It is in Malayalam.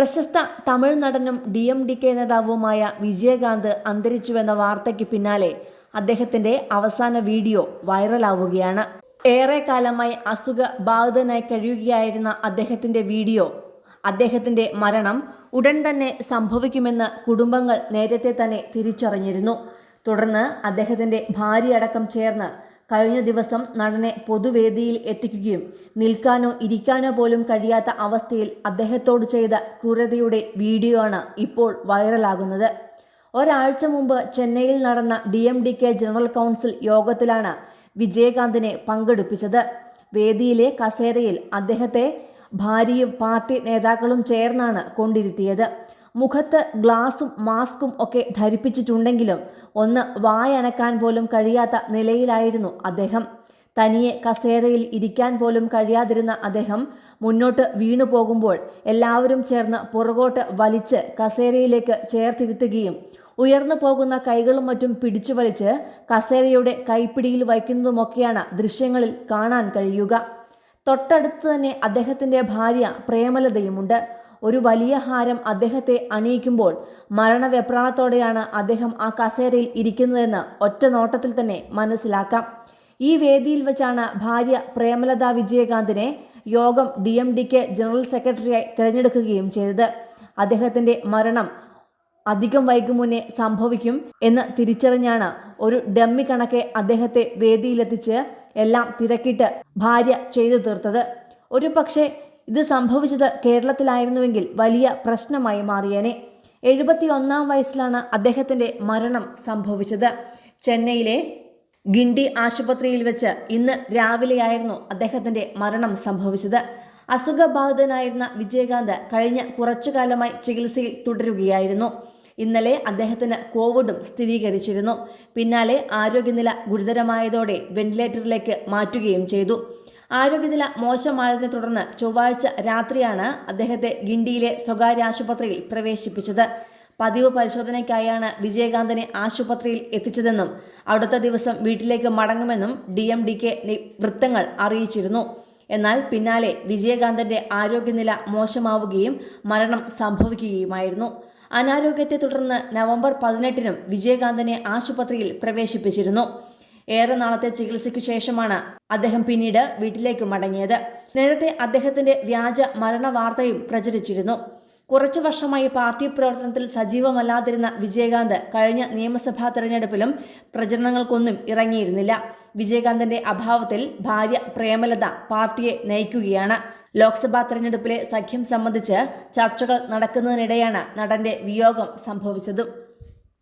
പ്രശസ്ത തമിഴ് നടനും ഡി എം ഡി കെ നേതാവുമായ വിജയകാന്ത് അന്തരിച്ചുവെന്ന വാർത്തയ്ക്ക് പിന്നാലെ അദ്ദേഹത്തിന്റെ അവസാന വീഡിയോ വൈറലാവുകയാണ്. ഏറെക്കാലമായി അസുഖ ബാധിതനായി കഴിയുകയായിരുന്ന അദ്ദേഹത്തിന്റെ വീഡിയോ അദ്ദേഹത്തിന്റെ മരണം ഉടൻ തന്നെ സംഭവിക്കുമെന്ന് കുടുംബങ്ങൾ നേരത്തെ തന്നെ തിരിച്ചറിഞ്ഞിരുന്നു. തുടർന്ന് അദ്ദേഹത്തിന്റെ ഭാര്യയടക്കം ചേർന്ന് കഴിഞ്ഞ ദിവസം നടനെ പൊതുവേദിയിൽ എത്തിക്കുകയും നിൽക്കാനോ ഇരിക്കാനോ പോലും കഴിയാത്ത അവസ്ഥയിൽ അദ്ദേഹത്തോട് ചെയ്ത ക്രൂരതയുടെ വീഡിയോ ആണ് ഇപ്പോൾ വൈറലാകുന്നത്. ഒരാഴ്ച മുമ്പ് ചെന്നൈയിൽ നടന്ന D M D K general council യോഗത്തിലാണ് വിജയകാന്തിനെ പങ്കെടുപ്പിച്ചത്. വേദിയിലെ കസേരയിൽ അദ്ദേഹത്തെ ഭാര്യയും പാർട്ടി നേതാക്കളും ചേർന്നാണ് കൊണ്ടിരുത്തിയത്. മുഖത്ത് ഗ്ലാസും മാസ്കും ഒക്കെ ധരിപ്പിച്ചിട്ടുണ്ടെങ്കിലും ഒന്ന് വായനക്കാൻ പോലും കഴിയാത്ത നിലയിലായിരുന്നു അദ്ദേഹം. തനിയെ കസേരയിൽ ഇരിക്കാൻ പോലും കഴിയാതിരുന്ന അദ്ദേഹം മുന്നോട്ട് വീണു പോകുമ്പോൾ എല്ലാവരും ചേർന്ന് പുറകോട്ട് വലിച്ച് കസേരയിലേക്ക് ചേർത്തിരുത്തുകയും ഉയർന്നു പോകുന്ന കൈകളും മറ്റും പിടിച്ചു വലിച്ച് കസേരയുടെ കൈപ്പിടിയിൽ വയ്ക്കുന്നതുമൊക്കെയാണ് ദൃശ്യങ്ങളിൽ കാണാൻ കഴിയുക. തൊട്ടടുത്ത് തന്നെ അദ്ദേഹത്തിന്റെ ഭാര്യ പ്രേമലതയുമുണ്ട്. ഒരു വലിയ ഹാരം അദ്ദേഹത്തെ അണിയിക്കുമ്പോൾ മരണവെപ്രാണത്തോടെയാണ് അദ്ദേഹം ആ കസേരയിൽ ഇരിക്കുന്നതെന്ന് ഒറ്റ നോട്ടത്തിൽ തന്നെ മനസ്സിലാക്കാം. ഈ വേദിയിൽ വെച്ചാണ് ഭാര്യ പ്രേമലത വിജയകാന്തിനെ യോഗം ഡി എം ഡിക്ക് ജനറൽ സെക്രട്ടറിയായി തിരഞ്ഞെടുക്കുകയും ചെയ്തത്. അദ്ദേഹത്തിന്റെ മരണം അധികം വൈകും മുന്നേ സംഭവിക്കും എന്ന് തിരിച്ചറിഞ്ഞാണ് ഒരു ഡമ്മി കണക്കെ അദ്ദേഹത്തെ വേദിയിലെത്തിച്ച് എല്ലാം തിരക്കിട്ട് ഭാര്യ ചെയ്തു തീർത്തത്. ഒരു പക്ഷേ ഇത് സംഭവിച്ചത് കേരളത്തിലായിരുന്നുവെങ്കിൽ വലിയ പ്രശ്നമായി മാറിയേനെ. എഴുപത്തി ഒന്നാം വയസ്സിലാണ് അദ്ദേഹത്തിന്റെ മരണം സംഭവിച്ചത്. ചെന്നൈയിലെ ഗിണ്ടി ആശുപത്രിയിൽ വെച്ച് ഇന്ന് രാവിലെയായിരുന്നു അദ്ദേഹത്തിന്റെ മരണം സംഭവിച്ചത്. അസുഖബാധിതനായിരുന്ന വിജയകാന്ത് കഴിഞ്ഞ കുറച്ചു കാലമായി ചികിത്സയിൽ തുടരുകയായിരുന്നു. ഇന്നലെ അദ്ദേഹത്തിന് കോവിഡും സ്ഥിരീകരിച്ചിരുന്നു. പിന്നാലെ ആരോഗ്യനില ഗുരുതരമായതോടെ വെന്റിലേറ്ററിലേക്ക് മാറ്റുകയും ചെയ്തു. ആരോഗ്യനില മോശമായതിനെ തുടർന്ന് ചൊവ്വാഴ്ച രാത്രിയാണ് അദ്ദേഹത്തെ ഗിണ്ടിയിലെ സ്വകാര്യ ആശുപത്രിയിൽ പ്രവേശിപ്പിച്ചത്. പതിവ് പരിശോധനയ്ക്കായാണ് വിജയകാന്തിനെ ആശുപത്രിയിൽ എത്തിച്ചതെന്നും അടുത്ത ദിവസം വീട്ടിലേക്ക് മടങ്ങുമെന്നും ഡി എം ഡി കെ വൃത്തങ്ങൾ അറിയിച്ചിരുന്നു. എന്നാൽ പിന്നാലെ വിജയകാന്തിന്റെ ആരോഗ്യനില മോശമാവുകയും മരണം സംഭവിക്കുകയുമായിരുന്നു. അനാരോഗ്യത്തെ തുടർന്ന് നവംബർ പതിനെട്ടിനും വിജയകാന്തിനെ ആശുപത്രിയിൽ പ്രവേശിപ്പിച്ചിരുന്നു. ഏറെ നാളത്തെ ചികിത്സയ്ക്ക് ശേഷമാണ് അദ്ദേഹം പിന്നീട് വീട്ടിലേക്ക് മടങ്ങിയത്. നേരത്തെ അദ്ദേഹത്തിന്റെ വ്യാജ മരണ വാർത്തയും പ്രചരിച്ചിരുന്നു. കുറച്ചു വർഷമായി പാർട്ടി പ്രവർത്തനത്തിൽ സജീവമല്ലാതിരുന്ന വിജയകാന്ത് കഴിഞ്ഞ നിയമസഭാ തെരഞ്ഞെടുപ്പിലും പ്രചരണങ്ങൾക്കൊന്നും ഇറങ്ങിയിരുന്നില്ല. വിജയകാന്തിന്റെ അഭാവത്തിൽ ഭാര്യ പ്രേമലത പാർട്ടിയെ നയിക്കുകയാണ്. ലോക്സഭാ തെരഞ്ഞെടുപ്പിലെ സഖ്യം സംബന്ധിച്ച് ചർച്ചകൾ നടക്കുന്നതിനിടെയാണ് നടന്റെ വിയോഗം സംഭവിച്ചതും.